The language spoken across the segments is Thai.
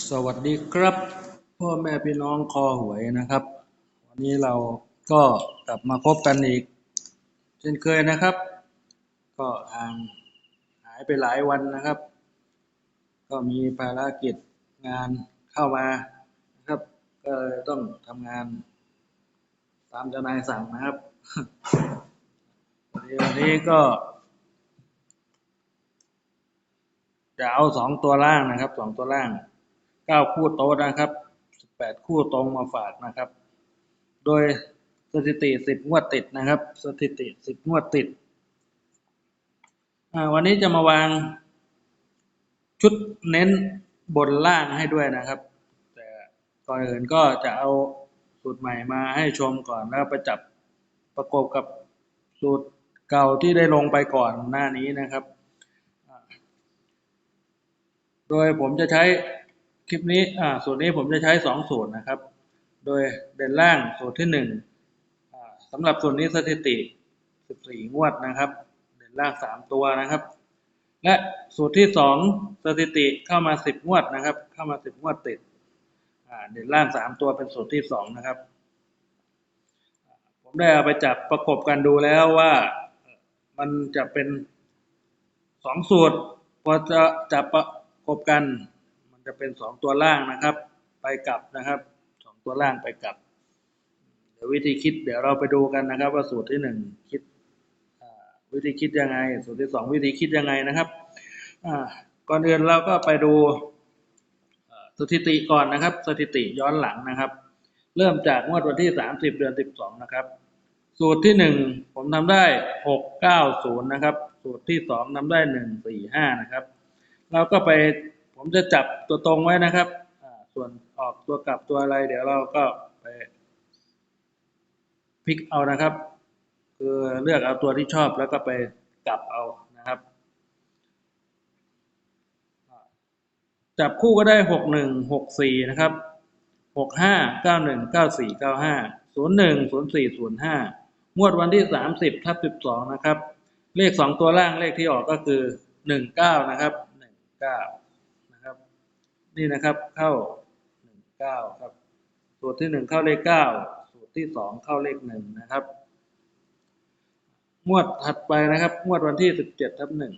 สวัสดีครับพ่อแม่พี่น้องคอหวยนะครับ วันนี้เราก็กลับมาพบกันอีก เช่นเคยนะครับ ก็ห่างหายไปหลายวันนะครับ ก็มีภารกิจงานเข้ามานะครับ ก็เลยต้องทำงาน ตามเจ้านายสั่งนะครับวันนี้ก็จะเอาสองตัวล่างนะครับสองตัวล่าง เก้าคู่โต๊ะนะครับสิบแปดคู่ตรงมาฝากนะครับ โดยสถิติสิบงวดติดนะครับ สถิติสิบงวดติดวันนี้จะมาวางชุดเน้นบนล่างให้ด้วยนะครับ แต่ก่อนอื่นก็จะเอาสูตรใหม่มาให้ชมก่อนแล้วไปจับประกบกับสูตรเก่าที่ได้ลงไปก่อนหน้านี้นะครับ โดยผมจะใช้ ลิปนี้อ่าสูตรนี้ผมจะใช้สองสูตรนะครับ โดยเด่นล่างสูตรที่หนึ่งอ่าสำหรับสูตรนี้สถิติ 14 งวดนะครับ เด่นล่าง 3 ตัวนะครับ และสูตรที่สองสถิติเข้ามา 10 งวดนะครับ เข้ามา 10 งวดติดอ่าเด่นล่าง 3 ตัวเป็นสูตรที่สองนะครับ ผมได้เอาไปจับประกบกันดูแล้วว่ามันจะเป็นสองสูตรพอจะจับประกบกัน จะเป็นสองตัวล่างนะครับ ไปกลับนะครับสองตัวล่างไปกลับ เดี๋ยววิธีคิดเดี๋ยวเราไปดูกันนะครับ ว่าสูตรที่หนึ่งคิดวิธีคิดยังไง สูตรที่สองวิธีคิดยังไงนะครับก่อนอื่นเราก็ไปดูสถิติก่อนนะครับ สถิติย้อนหลังนะครับ เริ่มจากงวดวันที่ 30 เดือน 12 นะครับ สูตรที่หนึ่งผมทำได้ 690 นะครับ สูตรที่สองทำได้ 145 นะครับ เราก็ไป ผมจะจับตัวตรงไว้นะครับ ส่วนออกตัวกลับตัวอะไร เดี๋ยวเราก็ไปพลิกเอานะครับ คือเลือกเอาตัวที่ชอบแล้วก็ไปกลับเอานะครับ จับคู่ก็ได้ 6 1 6 4 นะครับ 6 5 9 1 9 4 9 5 0 1 0 4 0 5 งวดวันที่ 30ทับ12 นะครับ เลข 2 ตัวล่างเลขที่ออกก็คือ 19 นะครับ 19 นี่นะครับเข้าหนึ่งเก้าครับ สูตรที่หนึ่งเข้าเลขเก้าสูตรที่สองเข้าเลขหนึ่งนะครับงวดถัดไปนะครับงวดวันที่สิบเจ็ดทับหนึ่ง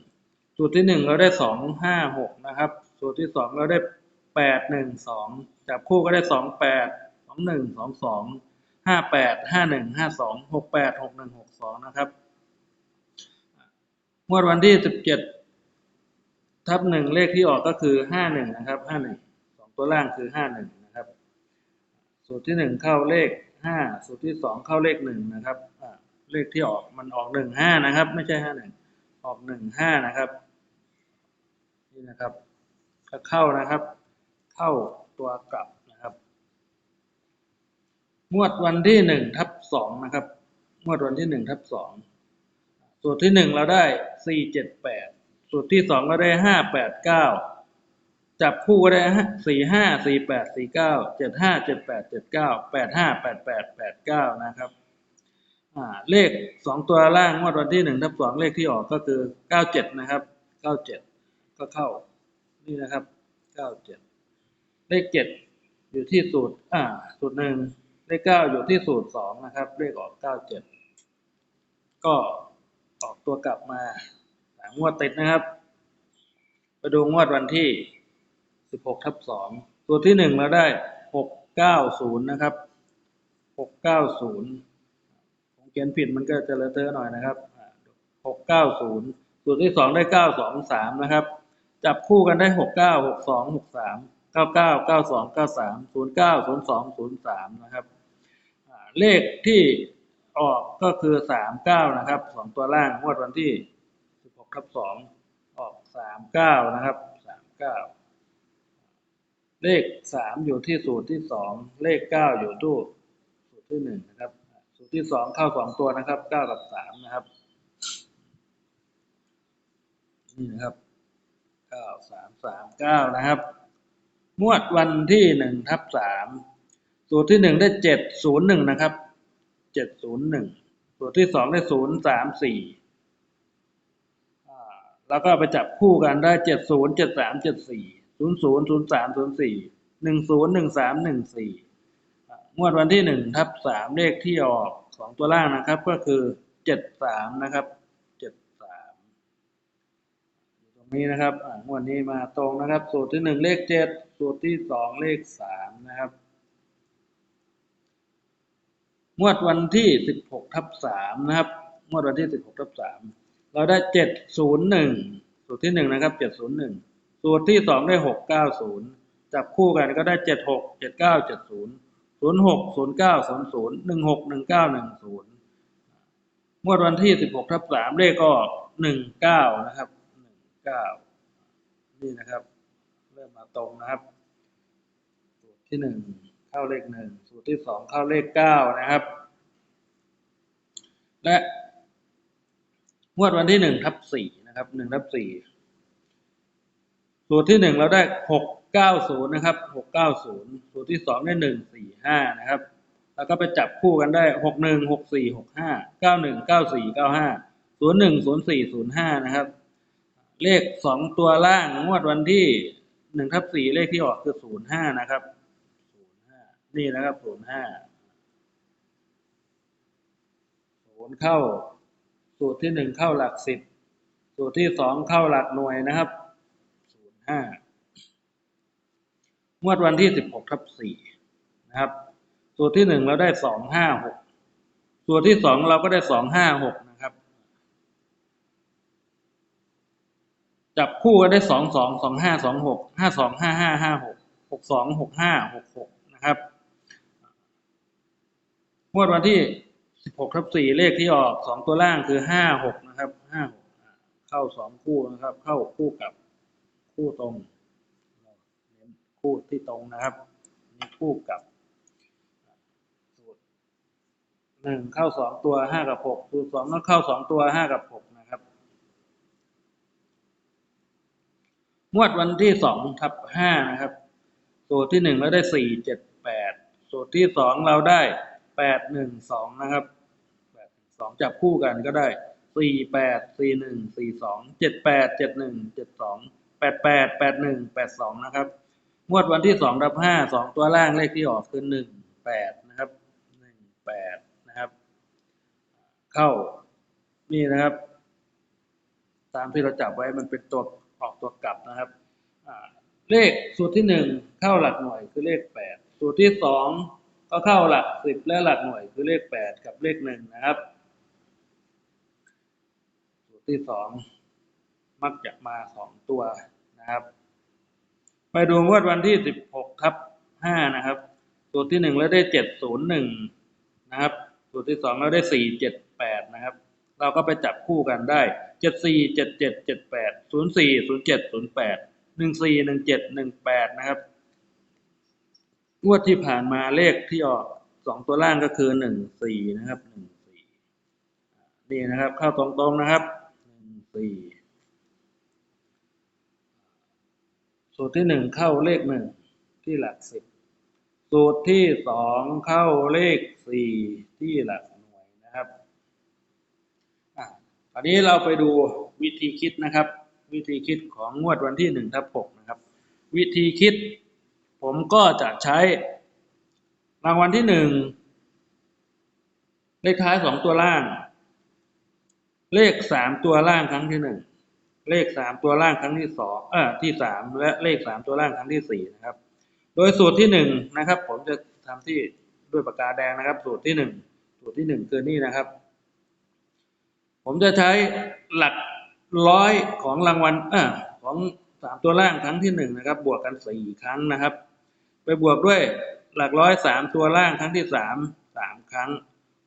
สูตรที่หนึ่งเราได้สองห้าหกนะครับ สูตรที่สองเราได้แปดหนึ่งสองจับคู่ก็ได้สองแปดสองหนึ่งสองสองห้าแปดห้าหนึ่งห้าสองหกแปดหกหนึ่งหกสองนะครับงวดวันที่สิบเจ็ด ทับหนึ่งเลขที่ออกก็คือห้าหนึ่งนะครับห้าหนึ่งสองตัวล่างคือห้าหนึ่งนะครับ สูตรที่หนึ่งเข้าเลขห้าสูตรที่สองเข้าเลขหนึ่งนะครับเลขที่ออกมันออกหนึ่งห้านะครับ ไม่ใช่ห้าหนึ่งออกหนึ่งห้านะครับนี่นะครับก็เข้านะครับ เข้าตัวกลับนะครับงวดวันที่หนึ่งทับสองนะครับงวดวันที่หนึ่งทับสองสูตรที่หนึ่งเราได้สี่เจ็ดแปด สูตรที่สองเราได้ห้าแปดเก้าจับคู่ก็ได้สี่ห้าสี่แปดสี่เก้าเจ็ดห้าเจ็ดแปดเจ็ดเก้าแปดห้าแปดแปดแปดเก้านะครับเลขสองตัวล่างงวดวันที่หนึ่งทับสองเลขที่ออกก็คือเก้าเจ็ดนะครับเก้าเจ็ดก็เข้านี่นะครับเก้าเจ็ดเลขเจ็ดอยู่ที่สูตรอ่าสูตรหนึ่งเลขเก้าอยู่ที่สูตรสองนะครับ เลขออกเก้าเจ็ดก็ออกตัวกลับมา งวดติดนะครับ ไปดูงวดวันที่สิบหกทับสองตัวที่หนึ่งเราได้หกเก้าศูนะครับหกเก้าศูนย์ผมเขียนผิดมันก็จะเลอะเทอะหน่อยนะครับหกเก้าศูนย์สูตรที่สองได้เก้าสองสามนะครับ จับคู่กันได้หกเก้าหกสองหกสามเก้าเก้าเก้าสองเก้าสามศูนะครับเลขที่ออกก็คือสามเก้านะครับสองตัวล่างงวดวันที่ สิบหกทับสองออกสามเก้านะครับสามเก้าเลขสามอยู่ที่สูตรที่สองเลขเก้าอยู่ที่สูตรที่หนึ่งนะครับ สูตรที่สองเข้าสองตัวนะครับเก้ากับสามนะครับนี่นะครับเก้าสามสามเก้านะครับงวดวันที่หนึ่งทับสามสูตรที่หนึ่งได้เจ็ดศูนย์หนึ่งนะครับเจ็ดศูนย์หนึ่งสูตรที่สองได้ศูนย์สามสี่ แล้วก็ไปจับคู่กันได้เจ็ดศูนย์เจ็ดสามเจ็ดสี่ศูนย์ศูนย์ศูนย์สามศูนย์สี่หนึ่งศูนย์หนึ่งสามหนึ่งสี่งวดวันที่หนึ่งทับสามเลขที่ออกสองตัวล่างนะครับ ก็คือเจ็ดสามนะครับเจ็ดสามตรงนี้นะครับงวดนี้มาตรงนะครับ สูตรที่หนึ่งเลขเจ็ดสูตรที่สองเลขสามนะครับงวดวันที่สิบหกทับสามนะครับงวดวันที่สิบหกทับสาม เราได้เจ็ดศูนย์หนึ่งสูตรที่หนึ่งนะครับเจ็ดศูนย์หนึ่งสูตรที่สองได้หกเก้าศูนย์จับคู่กันก็ได้เจ็ดหกเจ็ดเก้าเจ็ดศูนย์ศูนย์หกศูนย์เก้าศูนย์ศูนย์หนึ่งหกหนึ่งเก้าหนึ่งศูนย์งวดวันที่สิบหกทับสามเลขก็หนึ่งเก้านะครับหนึ่งเก้านี่นะครับ เริ่มมาตรงนะครับ สูตรที่หนึ่งเข้าเลขหนึ่งสูตรที่สองเข้าเลขเก้านะครับ และ งวดวันที่หนึ่งทับสี่นะครับหนึ่งทับสี่สูตรที่หนึ่งเราได้หกเก้าศูนย์นะครับหกเก้าศูนย์สูตรที่สองได้หนึ่งสี่ห้านะครับ แล้วก็ไปจับคู่กันได้หกหนึ่งหกสี่หกห้าเก้าหนึ่งเก้าสี่เก้าห้าศูนย์หนึ่งศูนย์สี่ศูนย์ห้านะครับ เลขสองตัวล่างงวดวันที่หนึ่งทับสี่เลขที่ออกคือศูนย์ห้านะครับศูนย์ห้านี่นะครับศูนย์ห้าศูนย์เข้า สูตรที่หนึ่งเข้าหลักสิบสูตรที่สองเข้าหลักหน่วยนะครับศูนย์ห้างวดวันที่สิบหกทับสี่นะครับ สูตรที่หนึ่งเราได้สองห้าหกสูตรที่สองเราก็ได้สองห้าหกนะครับ จับคู่กันได้สองสองสองห้าสองหกห้าสองห้าห้าห้าหกหกสองหกห้าหกหกนะครับงวดวันที่ หกทับสี่เลขที่ออกสองตัวล่างคือห้าหกนะครับห้าหกเข้าสองคู่นะครับ เข้าคู่กับคู่ตรงเน้นคู่ที่ตรงนะครับนี่คู่กับสูตรหนึ่งเข้าสองตัวห้ากับหกสูตรสองก็เข้าสองตัวห้ากับหกนะครับงวดวันที่สองทับห้านะครับสูตรที่หนึ่งเราได้สี่เจ็ดแปดสูตรที่สองเราได้แปดหนึ่งสองนะครับ สองจับคู่กันก็ได้สี่แปดสี่หนึ่งสี่สองเจ็ดแปดเจ็ดหนึ่งเจ็ดสองแปดแปดแปดหนึ่งแปดสองนะครับ งวดวันที่สองทับห้าสองตัวล่างเลขที่ออกคือหนึ่งแปดนะครับหนึ่งแปดนะครับ เข้านี่นะครับ ตามที่เราจับไว้มันเป็นตัวออกตัวกลับนะครับเลขสูตรที่หนึ่งเข้าหลักหน่วยคือเลขแปดสูตรที่สองก็เข้าหลักสิบและหลักหน่วยคือเลขแปดกับเลขหนึ่งนะครับ ที่สองมักจะมาสองตัวนะครับ ไปดูงวดวันที่สิบหกทับห้านะครับ สูตรที่หนึ่งเราได้เจ็ดศูนย์หนึ่งนะครับ สูตรที่สองเราได้สี่เจ็ดแปดนะครับ เราก็ไปจับคู่กันได้เจ็ดสี่เจ็ดเจ็ดเจ็ดแปดศูนย์สี่ศูนย์เจ็ดศูนย์แปดหนึ่งสี่หนึ่งเจ็ดหนึ่งแปดนะครับงวดที่ผ่านมาเลขที่ออกสองตัวล่างก็คือหนึ่งสี่นะครับหนึ่งสี่นี่นะครับ เข้าตรงๆนะครับ สี่สูตรที่หนึ่งเข้าเลขหนึ่งที่หลักสิบสูตรที่สองเข้าเลขสี่ที่หลักหน่วยนะครับอะคราวนี้เราไปดูวิธีคิดนะครับ วิธีคิดของงวดวันที่หนึ่งทับหกนะครับ วิธีคิด ผมก็จะใช้รางวัลที่หนึ่งเลขท้ายสองตัวล่าง เลขสามตัวล่างครั้งที่หนึ่งเลขสามตัวล่างครั้งที่สองเออที่สามและเลขสามตัวล่างครั้งที่สี่นะครับ โดยสูตรที่หนึ่งนะครับ ผมจะทำที่ด้วยปากกาแดงนะครับ สูตรที่หนึ่งสูตรที่หนึ่งคือนี่นะครับ ผมจะใช้หลักร้อยของรางวัลเออของสามตัวล่างครั้งที่หนึ่งนะครับ บวกกันสี่ครั้งนะครับ ไปบวกด้วยหลักร้อยสามตัวล่างครั้งที่สามสามครั้ง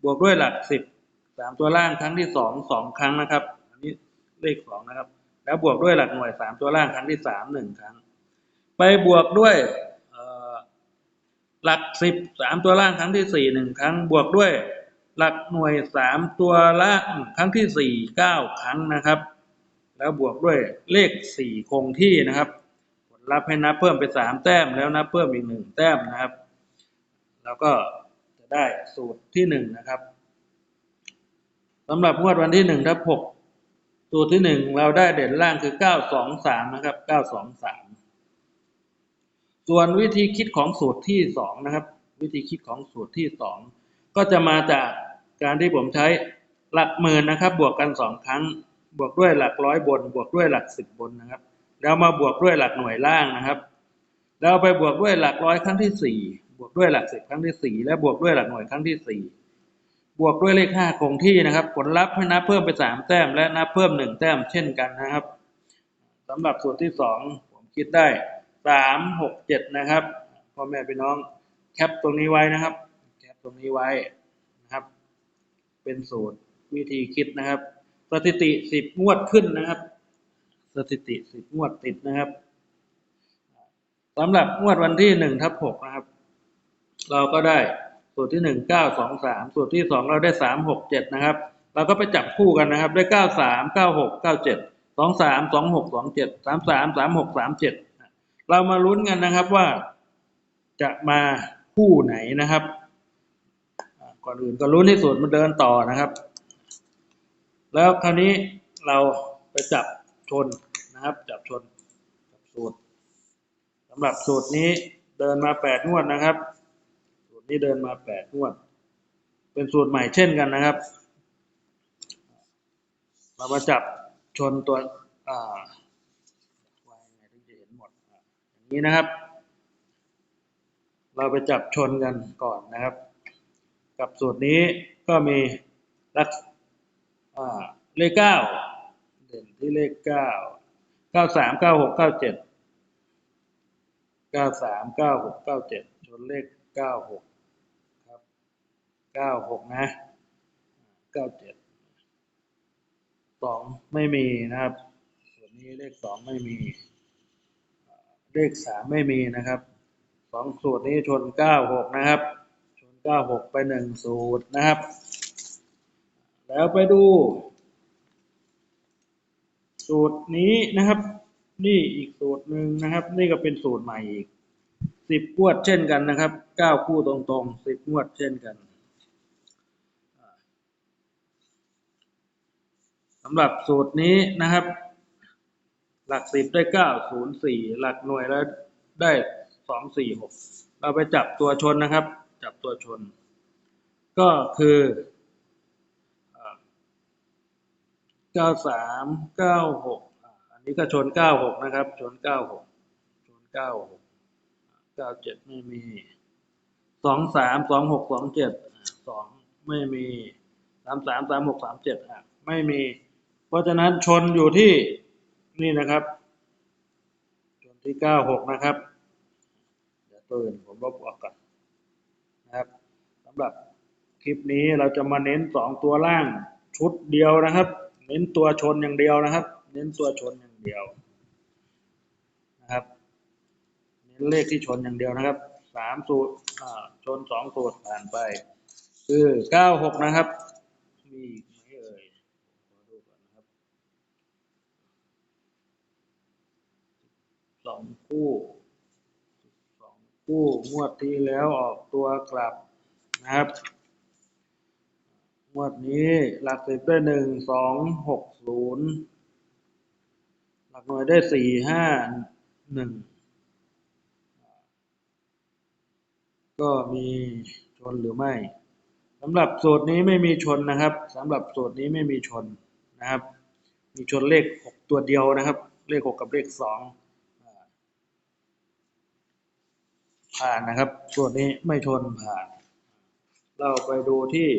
บวกด้วยหลักสิบ สามตัวล่างครั้งที่สองสองครั้งนะครับ อันนี้เลขสองนะครับ แล้วบวกด้วยหลักหน่วยสามตัวล่างครั้งที่สามหนึ่งครั้ง ไปบวกด้วยหลักสิบสามตัวล่างครั้งที่สี่หนึ่งครั้ง บวกด้วยหลักหน่วยสามตัวล่างครั้งที่สี่เก้าครั้งนะครับ แล้วบวกด้วยเลขสี่คงที่นะครับผลลัพธ์ให้นับเพิ่มไปสามแต้มแล้วนับเพิ่มอีกหนึ่งแต้มนะครับ แล้วก็จะได้สูตรที่หนึ่งนะครับ สำหรับงวดวันที่หนึ่งทับหกสูตรที่หนึ่งเราได้เด่นล่างคือเก้าสองสามนะครับเก้าสองสามส่วนวิธีคิดของสูตรที่สองนะครับ วิธีคิดของสูตรที่สองก็จะมาจากการที่ผมใช้หลักหมื่นนะครับ บวกกันสองครั้ง บวกด้วยหลักร้อยบน บวกด้วยหลักสิบบนนะครับ แล้วมาบวกด้วยหลักหน่วยล่างนะครับแล้วไปบวกด้วยหลักร้อยครั้งที่สี่บวกด้วยหลักสิบครั้งที่สี่และบวกด้วยหลักหน่วยครั้งที่สี่ บวกด้วยเลขห้าคงที่นะครับ ผลลัพธ์ให้นับเพิ่มไปสามแต้ม และนับเพิ่มหนึ่งแต้มเช่นกันนะครับสำหรับสูตรที่สองผมคิดได้สามหกเจ็ดนะครับพ่อแม่พี่น้องแคปตรงนี้ไว้นะครับ แคปตรงนี้ไว้นะครับ เป็นสูตรวิธีคิดนะครับ สถิติสิบงวดขึ้นนะครับ สถิติสิบงวดติดนะครับสำหรับงวดวันที่หนึ่งทับหกนะครับ เราก็ได้ สูตรที่หนึ่งเก้าสองสามสูตรที่สองเราได้สามหกเจ็ดนะครับ เราก็ไปจับคู่กันนะครับ ได้เก้าสามเก้าหกเก้าเจ็ดสองสามสองหกสองเจ็ดสามสามสามหกสามเจ็ดเรามาลุ้นกันนะครับว่าจะมาคู่ไหนนะครับ ก่อนอื่นก็ลุ้นให้สูตรมันเดินต่อนะครับ แล้วคราวนี้เราไปจับชนนะครับ จับชนจับสูตรสำหรับสูตรนี้เดินมาแปดงวดนะครับ นี้เดินมาแปดงวด เป็นสูตรใหม่เช่นกันนะครับ เรามาจับชนตัวอ่าไว้ยังไงถึงจะเห็นหมดอย่างนี้นะครับ เราไปจับชนกันก่อนนะครับ กับสูตรนี้ก็มีลักเลขเก้าเด่นที่เลขเก้าเก้าสามเก้าหกเก้าเจ็ดเก้าสามเก้าหกเก้าเจ็ดชนเลขเก้าหก เก้าหกนะเก้าเจ็ดสองไม่มีนะครับ ส่วนนี้เลขสองไม่มี เลขสามไม่มีนะครับสองสูตรนี้ชนเก้าหกนะครับ ชนเก้าหกไปหนึ่งสูตรนะครับ แล้วไปดู สูตรนี้นะครับ นี่อีกสูตรหนึ่งนะครับ นี่ก็เป็นสูตรใหม่อีกสิบงวดเช่นกันนะครับเก้าคู่ตรงๆสิบงวดเช่นกันำหรับสูตรนี้นะครับ หลักสิบได้เก้าศูนย์สี่หลักหน่วยแล้วได้สองสี่หกเราไปจับตัวชนนะครับ จับตัวชน ก็คือเก้าสามเก้าหกอันนี้ก็ชนเก้าหกนะครับ ชนเก้าหกชนเก้าหกเก้าเจ็ดไม่มีสองสามสองหกสองเจ็ดสองไม่มีสามสามสามหกสามเจ็ดอะไม่มี เพราะฉะนั้นชนอยู่ที่นี่นะครับ ชนที่เก้าหกนะครับ เดี๋ยวตัวอื่นผมลบออกก่อนนะครับสำหรับคลิปนี้เราจะมาเน้นสองตัวล่างชุดเดียวนะครับ เน้นตัวชนอย่างเดียวนะครับ เน้นตัวชนอย่างเดียวนะครับ เน้นเลขที่ชนอย่างเดียวนะครับสามสูตรชนสองสูตรผ่านไป คือเก้าหกนะครับ มี สองคู่สองคู่งวดที่แล้วออกตัวกลับนะครับงวดนี้หลักสิบได้หนึ่งสองหกศูนย์หลักหน่วยได้สี่ห้าหนึ่งก็มีชนหรือไม่สำหรับสูตรนี้ไม่มีชนนะครับสำหรับสูตรนี้ไม่มีชนนะครับ มีชนเลขหกตัวเดียวนะครับ เลขหกกับเลขสอง ผ่านนะครับสูตรนี้ไม่ชนผ่าน เราไปดูที่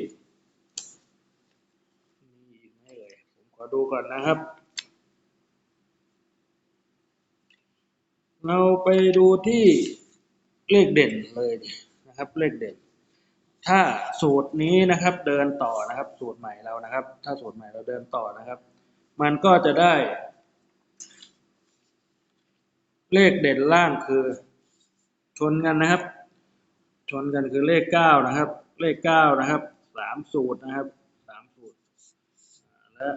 มีอีกไหมเอ่ยผมขอดูก่อนนะครับ เราไปดูที่เลขเด่นเลยนะครับเลขเด่น ถ้าสูตรนี้นะครับเดินต่อนะครับ สูตรใหม่เรานะครับ ถ้าสูตรใหม่เราเดินต่อนะครับ มันก็จะได้ เลขเด่นล่างคือ ชนกันนะครับ ชนกันคือเลขเก้านะครับ เลขเก้านะครับสามสูตรนะครับสามสูตรและ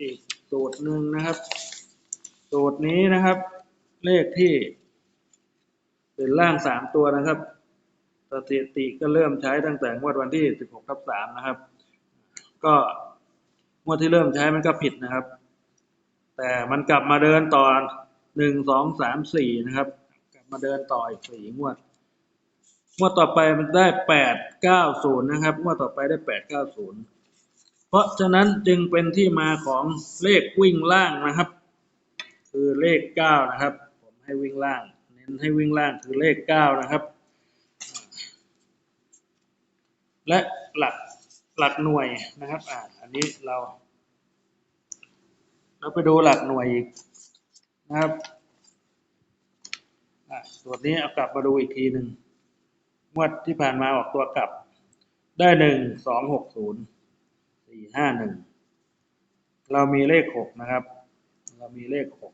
อีกสูตรหนึ่งนะครับ สูตรนี้นะครับ เลขที่ เป็นล่างสามตัวนะครับสถิติก็เริ่มใช้ตั้งแต่งวดวันที่ 16ทับ3นะครับ ก็งวดที่เริ่มใช้มันก็ผิดนะครับ แต่มันกลับมาเดินต่อ หนึ่งสองสามสี่นะครับ กลับมาเดินต่ออีกสี่งวดงวดต่อไปมันได้แปดเก้าศูนย์นะครับงวดต่อไปได้แปดเก้าศูนย์เพราะฉะนั้นจึงเป็นที่มาของเลขวิ่งล่างนะครับ คือเลขเก้านะครับ ผมให้วิ่งล่าง เน้นให้วิ่งล่างคือเลขเก้านะครับ และหลักหลักหน่วยนะครับอ่าอันนี้เรา เราไปดูหลักหน่วยอีก นะครับอะส่วนนี้เอากลับมาดูอีกทีหนึ่งงวดที่ผ่านมาออกตัวกลับ ได้หนึ่งสองหกศูนย์สี่ห้าหนึ่งเรามีเลขหกนะครับ เรามีเลขหก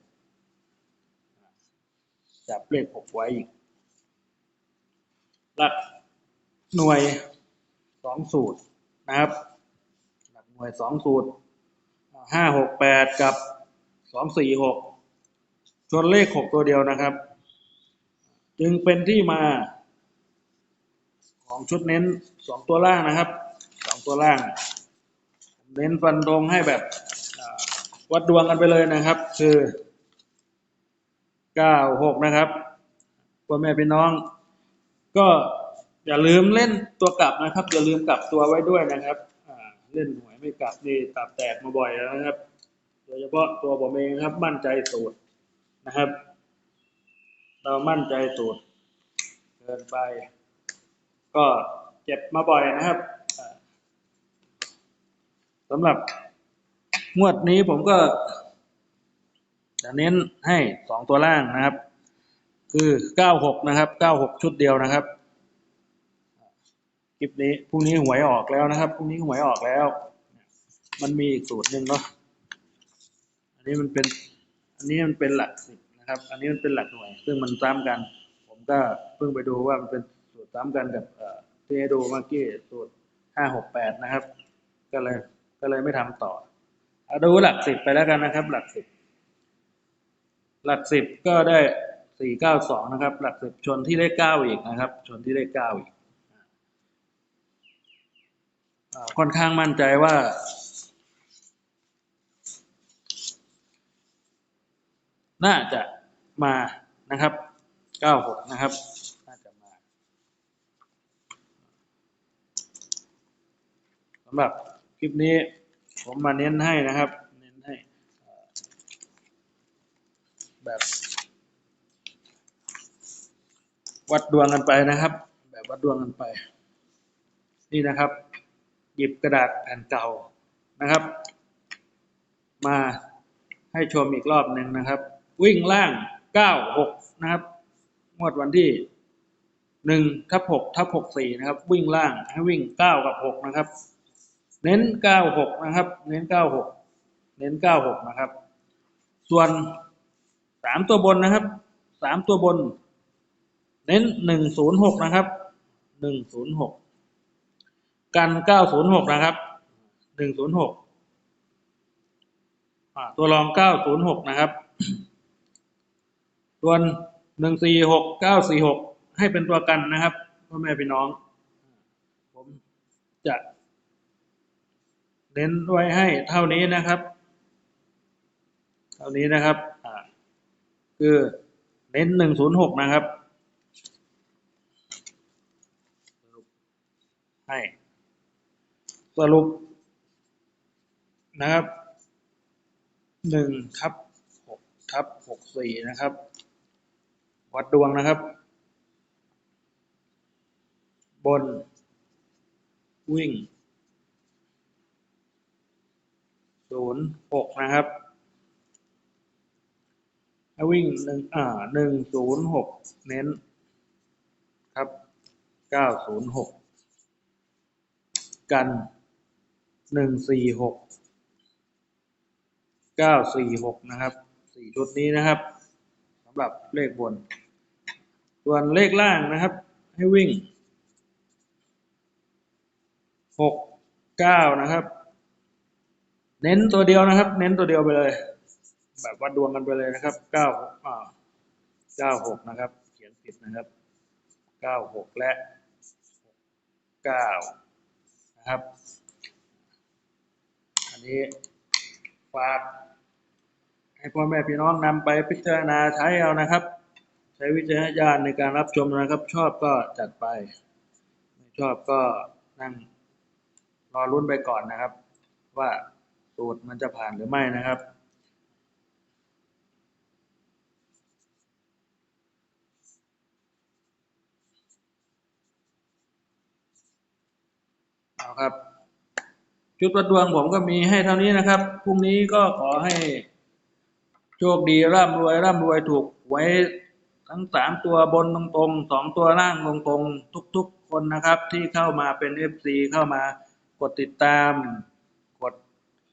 จับเลขหกไว้อีก หลักหน่วยสองสูตรนะครับ หลักหน่วยสองสูตรห้าหกแปดกับสองสี่หก ชนเลขหกตัวเดียวนะครับ จึงเป็นที่มา ของชุดเน้นสองตัวล่างนะครับสองตัวล่าง เน้นฟันธงให้แบบวัดดวงกันไปเลยนะครับ คือเก้าหกนะครับพ่อแม่พี่น้อง ก็อย่าลืมเล่นตัวกลับนะครับ อย่าลืมกลับตัวไว้ด้วยนะครับเล่นหวยไม่กลับนี่ตับแตกมาบ่อยแล้วนะครับ โดยเฉพาะตัวผมเองครับมั่นใจสูตร นะครับ เรามั่นใจสูตรเกินไป ก็เจ็บมาบ่อยนะครับสำหรับงวดนี้ผมก็จะเน้นให้สองตัวล่างนะครับ คือเก้าหกนะครับเก้าหกชุดเดียวนะครับคลิปนี้พรุ่งนี้หวยออกแล้วนะครับพรุ่งนี้หวยออกแล้ว มันมีอีกสูตรหนึ่งเนาะอันนี้มันเป็น อันนี้มันเป็นหลักสิบนะครับ อันนี้มันเป็นหลักหน่วย ซึ่งมันซ้ำกัน ผมก็เพิ่งไปดูว่ามันเป็นสูตรซ้ำกันกับเอ่อที่ให้ดูเมื่อกี้สูตรห้าหกแปดนะครับ ก็เลยก็เลยไม่ทำต่อเอาดูหลักสิบไปแล้วกันนะครับ หลักสิบหลักสิบก็ได้สี่เก้าสองนะครับ หลักสิบชนที่เลขเก้าอีกนะครับ ชนที่เลขเก้าอีกค่อนข้างมั่นใจว่า น่าจะมานะครับเก้าหกนะครับ น่าจะมาสำหรับคลิปนี้ผมมาเน้นให้นะครับ เน้นให้แบบ วัดดวงกันไปนะครับ แบบวัดดวงกันไป นี่นะครับ หยิบกระดาษแผ่นเก่านะครับ มาให้ชมอีกรอบหนึ่งนะครับ วิ่งล่างเก้าหกนะครับงวดวันที่หนึ่งทับหกทับหกสี่นะครับ วิ่งล่างให้วิ่งเก้ากับหกนะครับ เน้นเก้าหกนะครับ เน้นเก้าหกเน้นเก้าหกนะครับ ส่วนสามตัวบนนะครับสามตัวบน เน้นหนึ่งศูนะครับหนึ่งศูนย์หกกันเก้าศูนย์หกนะครับหนึ่งศูนย์หกตัวรองเก้าศูนย์หกนะครับ ส่วนหนึ่งสี่หกเก้าสี่หกให้เป็นตัวกันนะครับพ่อแม่พี่น้อง ผมจะเน้นไว้ให้เท่านี้นะครับ เท่านี้นะครับคือเน้นหนึ่งศูนย์หกนะครับสรุปให้สรุปนะครับหนึ่งทับหกทับหกสี่นะครับ วัดดวงนะครับ บน วิ่งศูนย์หกนะครับให้วิ่งหนึ่งอ่าหนึ่งศูนย์หกเน้น ครับเก้าศูนย์หกกันหนึ่งสี่หกเก้าสี่หกนะครับสี่ชุดนี้นะครับสำหรับเลขบน ส่วนเลขล่างนะครับ ให้วิ่งหกเก้านะครับ เน้นตัวเดียวนะครับ เน้นตัวเดียวไปเลย แบบวัดดวงกันไปเลยนะครับเก้าอ่าเก้าหกนะครับ เขียนผิดนะครับเก้าหกและเก้านะครับ อันนี้ฝากให้ให้พ่อแม่พี่น้องนำไปพิจารณาใช้เอานะครับ ใช้วิจารณญาณในการรับชมนะครับ ชอบก็จัดไป ไม่ชอบก็นั่งรอรุ่นไปก่อนนะครับ ว่าสูตรมันจะผ่านหรือไม่นะครับเอาครับ จุดวัดดวงผมก็มีให้เท่านี้นะครับพรุ่งนี้ก็ขอให้โชคดีร่ำรวยร่ำรวยถูกไว้ ทั้งสามตัวบนตรงๆสองตัวล่างตรงๆทุกๆคนนะครับ ที่เข้ามาเป็นเอฟซีเข้ามากดติดตาม กด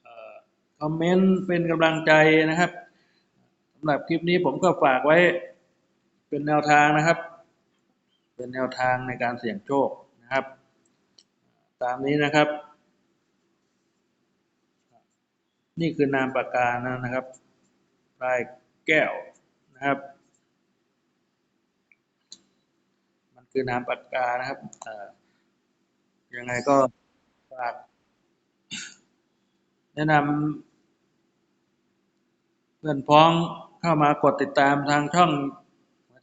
ออคอมเมนต์เป็นกำลังใจนะครับสำหรับคลิปนี้ผมก็ฝากไว้เป็นแนวทางนะครับ เป็นแนวทางในการเสี่ยงโชคนะครับ ตามนี้นะครับ นี่คือนามปากกานะครับลายแก้วนะครับ มัน คือนามปากกานะครับยังไงก็ฝากแนะนำเพื่อนพ้องเข้ามากดติดตามทางช่อง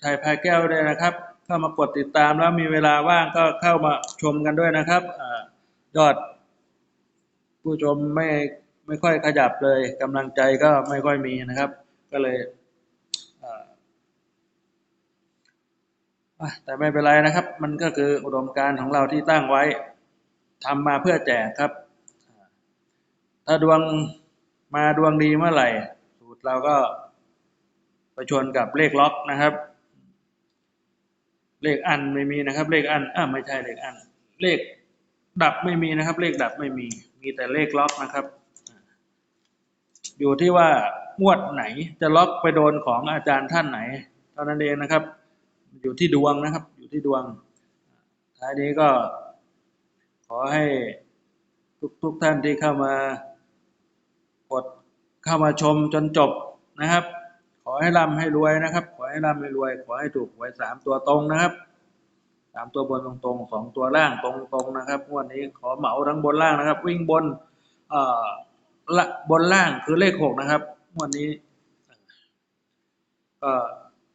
ไทยพายแก้วด้วยนะครับ เข้ามากดติดตามแล้วมีเวลาว่างก็เข้ามาชมกันด้วยนะครับอยอด ผู้ชมไม่ไม่ค่อยขยับเลยกำลังใจก็ไม่ค่อยมีนะครับ ก็เลยอ่าอะ แต่ไม่เป็นไรนะครับ มันก็คืออุดมการของเราที่ตั้งไว้ทำมาเพื่อแจกครับ ถ้าดวงมาดวงดีเมื่อไหร่สูตรเราก็ไปชนกับเลขล็อกนะครับ เลขอันไม่มีนะครับ เลขอันอ่าไม่ใช่เลขอัน เลขดับไม่มีนะครับ เลขดับไม่มี มีแต่เลขล็อกนะครับ อยู่ที่ว่างวดไหนจะล็อกไปโดนของอาจารย์ท่านไหนเท่านั้นเองนะครับ อยู่ที่ดวงนะครับ อยู่ที่ดวงท้ายนี้ก็ขอให้ทุกทุกท่านที่เข้ามากดเข้ามาชมจนจบนะครับ ขอให้ร่ำให้รวยนะครับ ขอให้ร่ำให้รวย ขอให้ถูกหวยสามตัวตรงนะครับสามตัวบนตรงๆสองตัวล่างตรงๆนะครับวดนี้ขอเหมาทั้งบนล่างนะครับ วิ่งบนเอ่อละบนล่างคือเลขหกนะครับงวดนี้ก็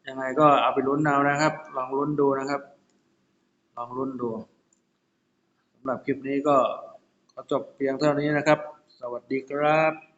ยังไงก็เอาไปลุ้นเอานะครับ ลองลุ้นดูนะครับ ลองลุ้นดูสำหรับคลิปนี้ก็ขอจบเพียงเท่านี้นะครับ สวัสดีครับ